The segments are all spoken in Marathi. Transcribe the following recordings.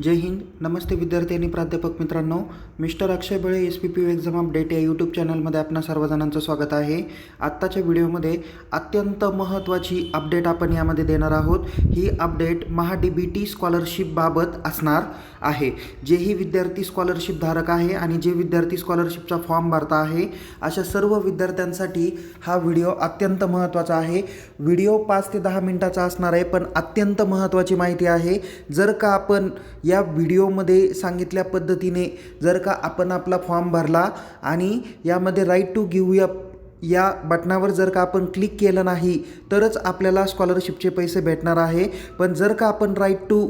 जय हिंद नमस्ते विद्यार्थी आणि प्राध्यापक मित्रांनो. Mister Akshay Bale S P P exam update या यूट्यूब चॅनलमध्ये आपणा सर्वजणांचं स्वागत आहे. आत्ताच्या व्हिडिओमध्ये अत्यंत महत्त्वाची अपडेट आपण यामध्ये देणार आहोत. ही update Maha D B T स्कॉलरशिपबाबत असणार आहे. जेही विद्यार्थी स्कॉलरशिप धारक आहे आणि जे विद्यार्थी स्कॉलरशिपचा फॉर्म भरता आहे अशा सर्व विद्यार्थ्यांसाठी हा व्हिडिओ अत्यंत महत्त्वाचा आहे. व्हिडिओ पाच ते दहा मिनिटाचा असणार आहे पण अत्यंत महत्त्वाची माहिती आहे. जर का आपण या व्हिडिओमध्ये सांगितल्या पद्धतीने जर का आपण आपला फॉर्म भरला आणि यामध्ये राईट टू गिव्ह अप या बटनावर जर का आपण क्लिक केलं नाही तरच आपल्याला स्कॉलरशिपचे पैसे भेटणार आहे. पण जर का आपण राईट टू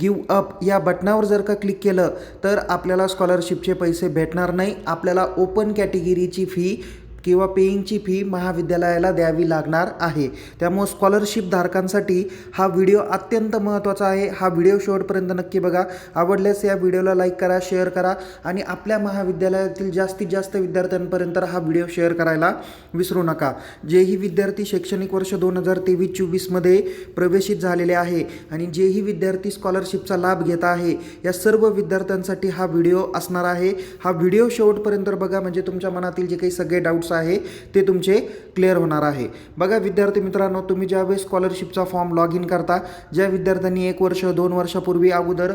गिव्ह अप या बटनावर जर का क्लिक केलं तर आपल्याला स्कॉलरशिपचे पैसे भेटणार नाही. आपल्याला ओपन कॅटेगरीची फी किंवा पेईंगची फी महाविद्यालयाला द्यावी लागणार आहे. त्यामुळं स्कॉलरशिप धारकांसाठी हा व्हिडिओ अत्यंत महत्त्वाचा आहे. हा व्हिडिओ शेवटपर्यंत नक्की बघा. आवडल्यास या व्हिडिओला लाईक करा शेअर करा आणि आपल्या महाविद्यालयातील जास्तीत जास्त विद्यार्थ्यांपर्यंत हा व्हिडिओ शेअर करायला विसरू नका. जेही विद्यार्थी शैक्षणिक वर्ष दोन हजार तेवीस चोवीसमध्ये प्रवेशित झालेले आहे आणि जेही विद्यार्थी स्कॉलरशिपचा लाभ घेत आहे या सर्व विद्यार्थ्यांसाठी हा व्हिडिओ असणार आहे. हा व्हिडिओ शेवटपर्यंत बघा. म्हणजे तुमच्या मनातील जे काही सगळे डाऊट्स आहे ते तुमचे क्लिअर होणार आहे. बघा विद्यार्थी मित्रांनो तुम्ही ज्यावेळेस स्कॉलरशिपचा फॉर्म लॉग इन करता ज्या विद्यार्थ्यांनी एक वर्ष दोन वर्षापूर्वी अगोदर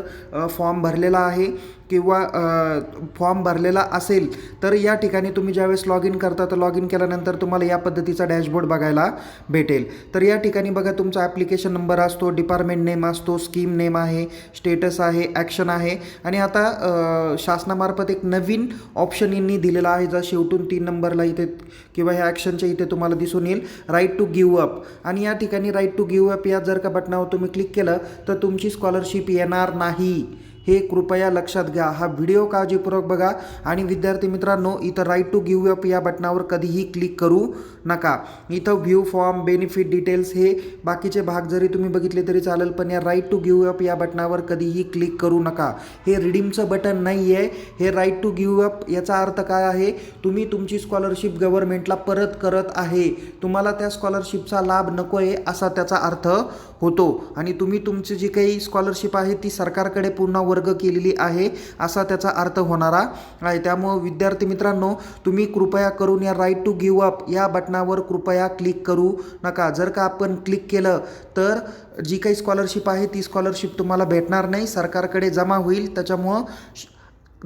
फॉर्म भरलेला आहे किंवा फॉर्म भरलेला असेल तर या ठिकाणी तुम्ही ज्यावेळेस लॉग इन करता तर लॉग इन केल्यानंतर तुम्हाला या पद्धतीचा डॅशबोर्ड बघायला भेटेल. तर या ठिकाणी बघा तुमचा ॲप्लिकेशन नंबर असतो डिपार्टमेंट नेम असतो स्कीम नेम आहे स्टेटस आहे ॲक्शन आहे. आणि आता शासनामार्फत एक नवीन ऑप्शन यांनी दिलेला आहे जर शेवटून तीन नंबरला इथे किंवा ह्या ॲक्शनच्या इथे तुम्हाला दिसून येईल राईट टू गिव्ह अप. आणि या ठिकाणी राईट टू गिव्ह अप या जर का बटनावर तुम्ही क्लिक केलं तर तुमची स्कॉलरशिप येणार नाही. हे कृपया लक्षात घ्या. हा व्हिडिओ काळजीपूर्वक बघा आणि विद्यार्थी मित्रांनो इथं राईट टू गिव्ह अप या बटनावर कधीही क्लिक करू नका. इथं व्ह्यू फॉर्म बेनिफिट डिटेल्स हे बाकीचे भाग जरी तुम्ही बघितले तरी चालेल पण या राईट टू गिव्ह अप या बटनावर कधीही क्लिक करू नका. हे रिडीमचं बटन नाही आहे हे राईट टू गिव्ह अप याचा अर्थ काय आहे? तुम्ही तुमची स्कॉलरशिप गव्हर्नमेंटला परत करत आहे. तुम्हाला त्या स्कॉलरशिपचा लाभ नको आहे असा त्याचा अर्थ होतो. आणि तुम्ही तुमची जी काही स्कॉलरशिप आहे ती सरकारकडे पुन्हा वर्ग केलेली आहे असा त्याचा अर्थ होणारा आहे. त्यामुळं विद्यार्थी मित्रांनो तुम्ही कृपया करून या राईट टू गिव्ह अप या बटनावर कृपया क्लिक करू नका. जर का आपण क्लिक केलं तर जी काही स्कॉलरशिप आहे ती स्कॉलरशिप तुम्हाला भेटणार नाही. सरकारकडे जमा होईल. त्याच्यामुळं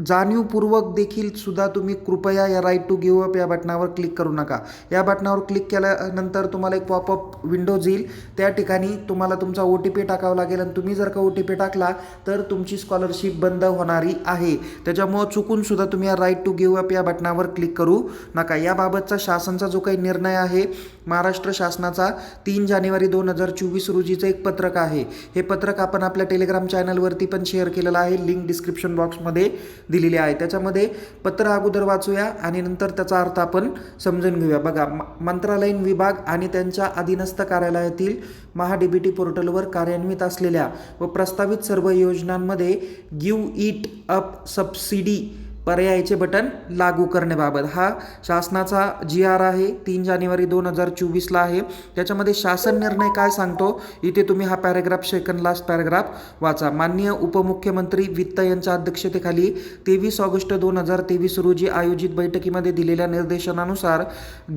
जाणीवपूर्वक देखील सुद्धा तुम्ही कृपया या राईट टू गिव्ह अप या बटनावर क्लिक करू नका. या बटनावर क्लिक केल्यानंतर तुम्हाला एक पॉपअप विंडोज येईल. त्या ठिकाणी तुम्हाला तुमचा ओ टी पी टाकावा लागेल आणि तुम्ही जर का ओ टी पी टाकला तर तुमची स्कॉलरशिप बंद होणारी आहे. त्याच्यामुळं चुकून सुद्धा तुम्ही या राईट टू गिव्ह अप या बटनावर क्लिक करू नका. याबाबतचा शासनचा जो काही निर्णय आहे महाराष्ट्र शासनाचा तीन जानेवारी दोन हजार चोवीस रोजीचं एक पत्रक आहे. हे पत्रक आपण आपल्या टेलिग्राम चॅनलवरती पण शेअर केलेलं आहे. लिंक डिस्क्रिप्शन बॉक्समध्ये दिलेली आहे. त्याच्यामध्ये पत्र अगोदर वाचूया आणि नंतर त्याचा अर्थ आपण समजून घेऊया. बघा म- मंत्रालयीन विभाग आणि त्यांच्या अधीनस्थ कार्यालयातील महाडीबीटी बी टी पोर्टलवर कार्यान्वित असलेल्या व प्रस्तावित सर्व योजनांमध्ये गिव इट अप सबसिडी पर्यायाचे बटन लागू करण्याबाबत. हा शासनाचा जी आर आहे तीन जानेवारी दोन हजार चोवीसला आहे. त्याच्यामध्ये शासन निर्णय काय सांगतो? इथे तुम्ही हा पॅरेग्राफ सेकंड लास्ट पॅरेग्राफ वाचा. माननीय उपमुख्यमंत्री वित्त यांच्या अध्यक्षतेखाली तेवीस ऑगस्ट दोन हजार तेवीस रोजी आयोजित बैठकीमध्ये दिलेल्या निर्देशनानुसार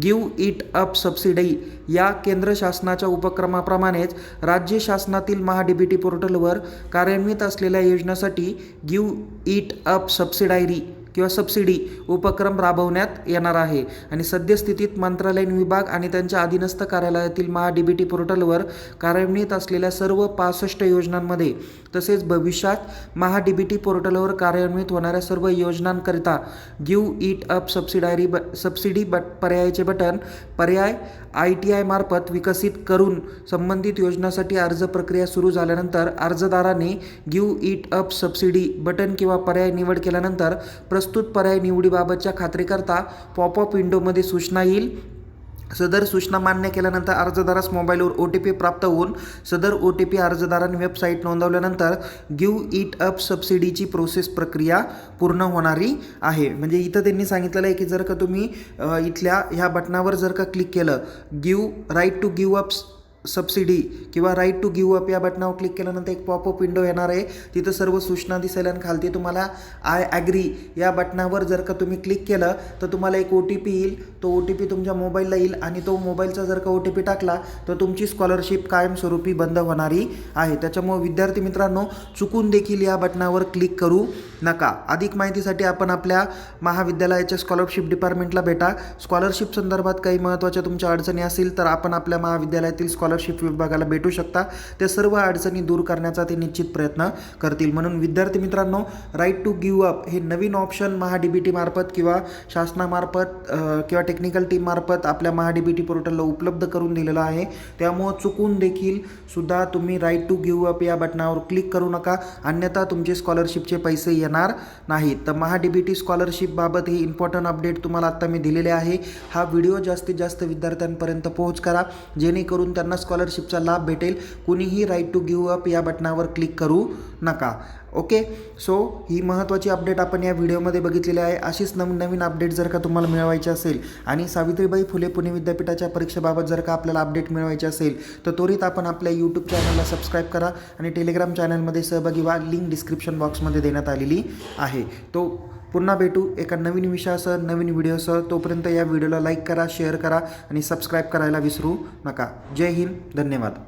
गिव इट अप सबसिडी या केंद्र शासनाच्या उपक्रमाप्रमाणेच राज्य शासनातील महाडीबीटी बी टी पोर्टलवर कार्यान्वित असलेल्या योजनासाठी गिव इट अप सबसिडायरी किंवा सबसिडी उपक्रम राबवण्यात येणार आहे. आणि सद्यस्थितीत मंत्रालयीन विभाग आणि त्यांच्या अधीनस्थ कार्यालयातील महा पोर्टलवर कार्यान्वित असलेल्या सर्व पासष्ट योजनांमध्ये तसेच भविष्यात महा पोर्टलवर कार्यान्वित होणाऱ्या सर्व योजनांकरिता गिव इट अप सबसिडायरी ब सबसिडी बट पर्यायाचे बटन पर्याय आय टी आयमार्फत विकसित करून संबंधित योजनासाठी अर्ज प्रक्रिया सुरू झाल्यानंतर अर्जदाराने give it up subsidy button किंवा पर्याय निवड केल्यानंतर प्रस्तुत पर्याय निवडीबाबतच्या खात्रीकरता पॉपअप विंडोमध्ये सूचना येईल. सदर सूचना मान्य केल्यानंतर अर्जदारास मोबाईलवर ओ टी पी प्राप्त होऊन सदर ओ टी पी अर्जदाराने वेबसाईट नोंदवल्यानंतर गिव इट अप सबसिडीची प्रोसेस प्रक्रिया पूर्ण होणारी आहे. म्हणजे इथं त्यांनी सांगितलेलं आहे की जर का तुम्ही इथल्या ह्या बटनावर जर का क्लिक केलं give right to give up subsidy किंवा राईट टू गिव्ह अप या बटनावर क्लिक केल्यानंतर एक पॉपअप विंडो येणार आहे. तिथं सर्व सूचना दिसेल आणि खालती तुम्हाला आय ॲग्री या बटनावर जर का तुम्ही क्लिक केलं तर तुम्हाला एक ओ टी पी येईल. तो ओ टी पी तुमच्या मोबाईलला येईल आणि तो मोबाईलचा जर का ओ टी पी टाकला तर तुमची स्कॉलरशिप कायमस्वरूपी बंद होणारी आहे. त्याच्यामुळे विद्यार्थी मित्रांनो चुकून देखील या बटनावर क्लिक करू नका. अधिक माहितीसाठी आपण आपल्या महाविद्यालयाच्या स्कॉलरशिप डिपार्टमेंटला भेटा. स्कॉलरशिप संदर्भात काही महत्त्वाच्या तुमच्या अडचणी असतील तर आपण आपल्या महाविद्यालयातील स्कॉलर स्कॉलरशिप विभागाला भेटू शकता. त्या सर्व अडचणी दूर करण्याचा ते निश्चित प्रयत्न करतील. म्हणून विद्यार्थी मित्रांनो राईट टू गिव्ह अप हे नवीन ऑप्शन महाडीबीटी मार्फत किंवा शासनामार्फत किंवा टेक्निकल टीम मार्फत आपल्या महाडीबीटी पोर्टलला उपलब्ध करून दिलेलं आहे. त्यामुळं चुकून देखील सुद्धा तुम्ही राईट टू गिव्ह अप या बटनावर क्लिक करू नका. अन्यथा तुमचे स्कॉलरशिपचे पैसे येणार नाहीत. तर महाडीबीटी स्कॉलरशिपबाबत हे इम्पॉर्टंट अपडेट तुम्हाला आत्ता मी दिलेले आहे. हा व्हिडिओ जास्तीत जास्त विद्यार्थ्यांपर्यंत पोहोच करा. जेणेकरून त्यांना स्कॉलरशिपचा लाभ भेटेल. कुणीही राईट टू गिव्ह अप या बटनावर क्लिक करू नका. ओके सो ही महत्त्वाची अपडेट आपण या व्हिडिओमध्ये बघितलेली आहे. अशीच नवीन नवीन अपडेट जर का तुम्हाला मिळवायची असेल आणि सावित्रीबाई फुले पुणे विद्यापीठाच्या परीक्षेबाबत जर का आपल्याला अपडेट मिळवायची असेल तर त्वरित आपण आपल्या यूट्यूब चॅनलला सबस्क्राईब करा आणि टेलिग्राम चॅनलमध्ये सहभागी व्हा. लिंक डिस्क्रिप्शन बॉक्समध्ये देण्यात आलेली आहे. तो पुन्हा भेटू एका नवीन विषयासह नवीन व्हिडिओसह. तोपर्यंत या व्हिडिओला लाईक करा शेअर करा आणि सबस्क्राईब करायला विसरू नका. जय हिंद धन्यवाद.